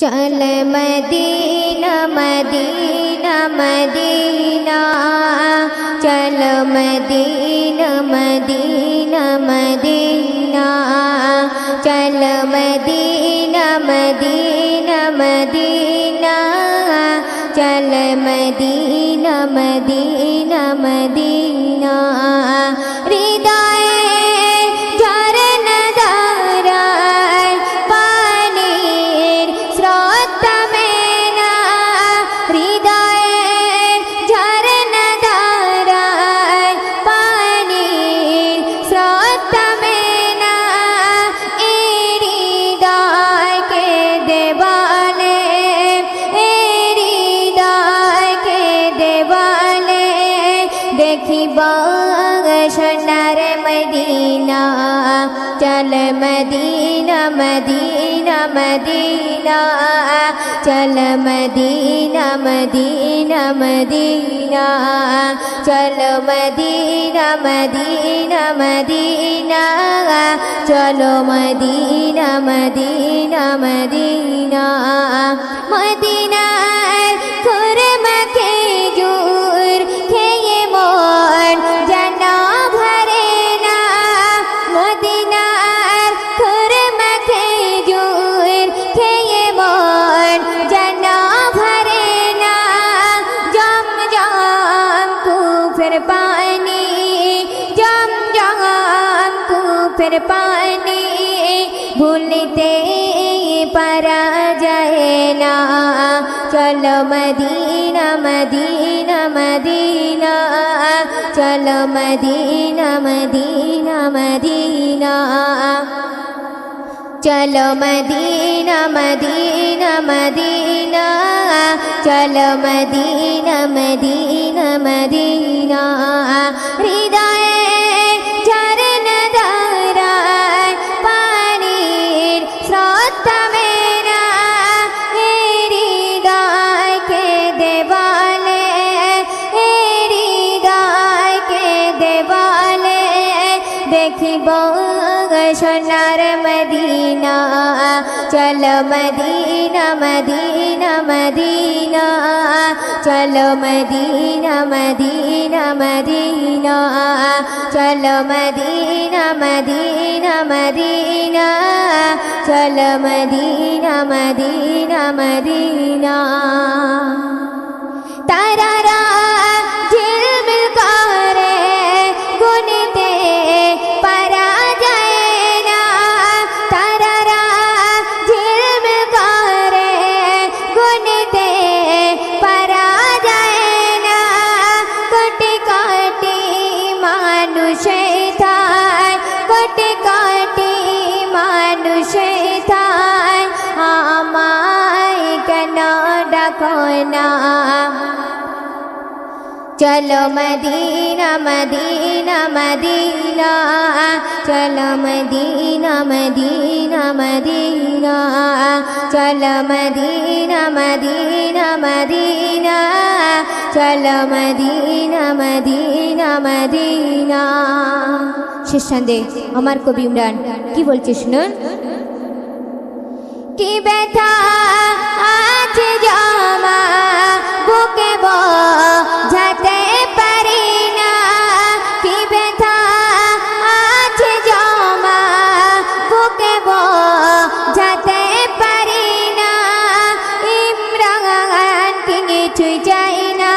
চল Medina Medina Medina চল Medina Medina Medina চল মদিনা মদিনা মদিনা চল মদিনা মদিনা মদিনা চল মদিনা মদিনা মদিনা চল মদিনা মদিনা মদিনা চল মদিনা মদিনা মদিনা চলো মদিনা মদিনা মদিনা মদিনার পানি ভুলতে পারা যায় না চলো মদিনা মদিনা মদিনা চলো মদিনা মদিনা মদিনা চলো মদিনা মদিনা মদিনা চলো মদিনা মদিনা মদিনা হৃদয়ে মদিনা, চল মদিনা মদিনা মদিনা, চল মদিনা মদিনা মদিনা, চল মদিনা মদিনা মদিনা, চল মদিনা মদিনা মদিনা। তারারা মানুষ আমায় কেন ডাকো না? চলো মদিনা মদিনা মদিনা, চলো মদিনা মদিনা মদিনা, চলো মদিনা মদিনা মদিনা, চলো মদিনা মদিনা মদিনা। শেষ সন্ধে আমার কবি ইমরান, কি বলছে শুনুন? কি ব্যথা আছে জমা, বুকে বোঝাতে পারি না। কি ব্যথা আছে জমা, বুকে বোঝাতে পারি না। ইমরান কি কিছুই চাই না,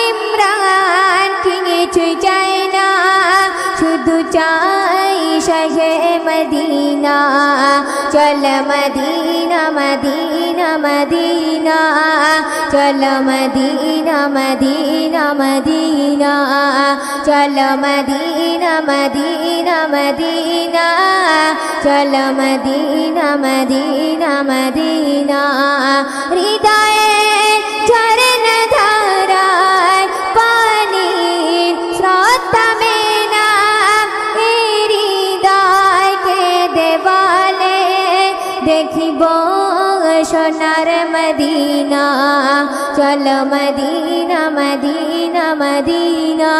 ইমরান কি কিছুই চাই না। মদিনা, চল মদিনা মদিনা মদিনা, চল মদিনা মদিনা মদিনা, চল মদিনা মদিনা মদিনা, চল মদিনা মদিনা মদিনা, হৃদয়ে দেখিব সোনার মদিনা। চল মদিনা মদিনা মদিনা।